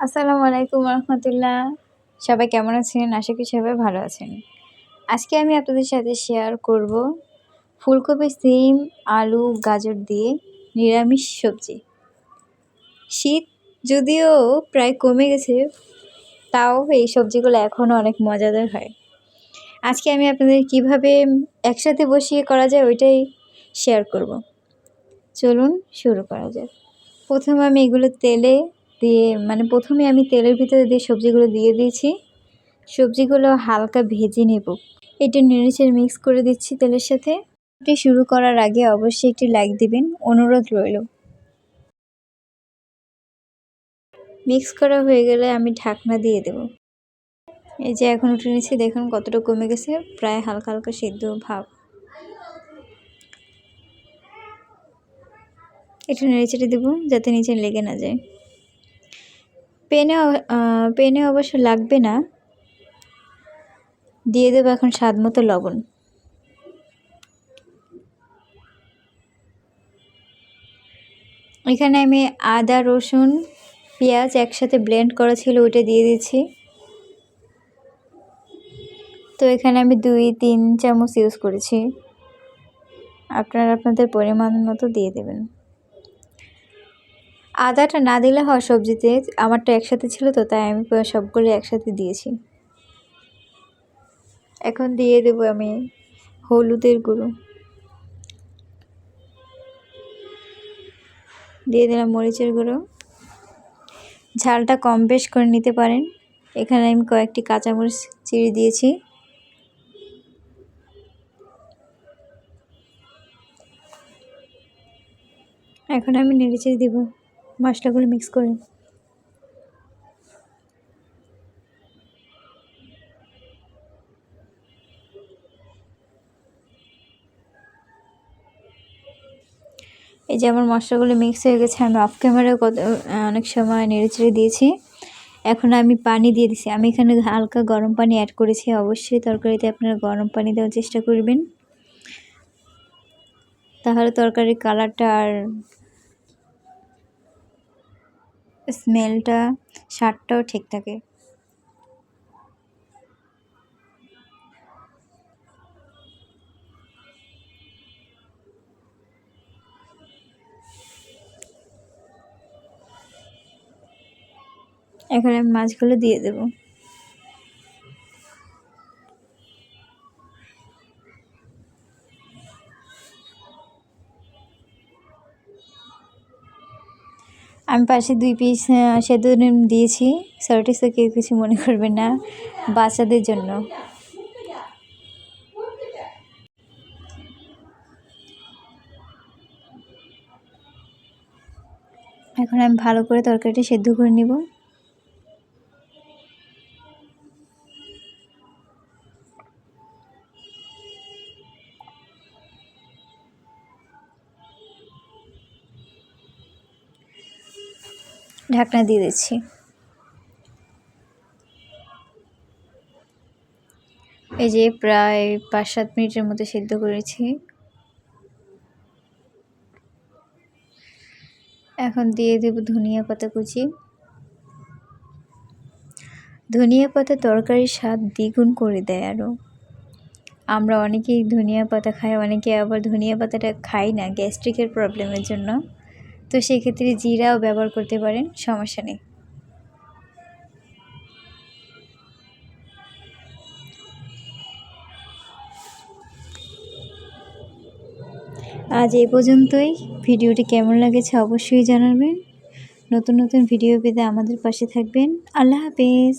আসসালামু আলাইকুম রহমতুল্লাহ সবাই কেমন আছেন? আশা করি সবাই ভালো আছেন। আজকে আমি আপনাদের সাথে শেয়ার করব ফুলকপি সিম, আলু, গাজর দিয়ে নিরামিষ সবজি। শীত যদিও প্রায় কমে গেছে, তাও এই সবজিগুলো এখনও অনেক মজাদার হয়। আজকে আমি আপনাদের কীভাবে একসাথে বসিয়ে করা যায় ওইটাই শেয়ার করব। চলুন শুরু করা যাক। প্রথমে আমি এগুলো তেলে দিয়ে মানে প্রথমে আমি তেলের ভিতরে দিয়ে সবজিগুলো দিয়ে দিয়েছি। সবজিগুলো হালকা ভেজে নেব। এটা নেড়েচেড়ে মিক্স করে দিচ্ছি তেলের সাথে। এটি শুরু করার আগে অবশ্যই একটি লাইক দিবেন, অনুরোধ রইল। মিক্স করা হয়ে গেলে আমি ঢাকনা দিয়ে দেব। এই যে এখন উঠে নিচ্ছি, দেখুন কতটা কমে গেছে, প্রায় হালকা হালকা সেদ্ধ ভাব। একটু নেড়েচেড়ে দেবো, যাতে নিচে লেগে না যায়। পেনে পেনে অবশ্য লাগবে না। দিয়ে দেবো এখন স্বাদ মতো লবণ। এখানে আমি আদা, রসুন, পেঁয়াজ একসাথে ব্লেন্ড করা ছিল, ওইটা দিয়ে দিচ্ছি। তো এখানে আমি দুই, তিন চামচ ইউজ করেছি। আপনারা আপনাদের পরিমাণ মতো দিয়ে দেবেন। আদাটা না দিলে হয় সবজিতে, আমারটা একসাথে ছিল তো, তাই আমি সবগুলো একসাথে দিয়েছি। এখন দিয়ে দেবো আমি হলুদের গুঁড়ো। দিয়ে দিলাম মরিচের গুঁড়ো। ঝালটা কম বেশ করে নিতে পারেন। এখানে আমি কয়েকটি কাঁচামরিচ চিড়ে দিয়েছি। এখন আমি নেড়ে চেড়ে দেবো। মশলাগুলো মিক্স করে। এই যে আমার মশলাগুলো মিক্স হয়ে গেছে, আমি অফ ক্যামেরা কত অনেক সময় নেড়ে চেড়ে দিয়েছি। এখন আমি পানি দিয়ে দিছি। আমি এখানে হালকা গরম পানি অ্যাড করেছি। অবশ্যই তরকারিতে আপনারা গরম পানি দেওয়ার চেষ্টা করবেন। তাহলে তরকারির কালারটা আর স্মেলটা স্বাদটাও ঠিক থাকে। এখানে মাছগুলো দিয়ে দেবো। আমি পাশে দুই পিস সেদ্ধ দিয়েছি। সরটিসে কেউ কিছু মনে করবে না। বাচ্চাদের জন্য। এখন আমি ভালো করে তরকারিটা সেদ্ধ করে নিব। ঢাকনা দিয়ে দিচ্ছি। এই যে প্রায় পাঁচ সাত মিনিটের মতো সিদ্ধ করেছি এখন দিয়ে দেব ধনিয়া পাতা কুচি। ধনিয়া পাতা তরকারির স্বাদ দ্বিগুণ করে দেয় আরও আমরা অনেকেই ধনিয়া পাতা খাই, অনেকে আবার ধনিয়া পাতাটা খাই না, গ্যাস্ট্রিকের প্রবলেমের জন্য। তো সেক্ষেত্রে জিরাও ব্যবহার করতে পারেন, সমস্যা নেই। আজ এ পর্যন্তই। ভিডিওটি কেমন লাগেছে অবশ্যই জানাবেন। নতুন নতুন ভিডিও পেতে আমাদের পাশে থাকবেন। আল্লাহ হাফেজ।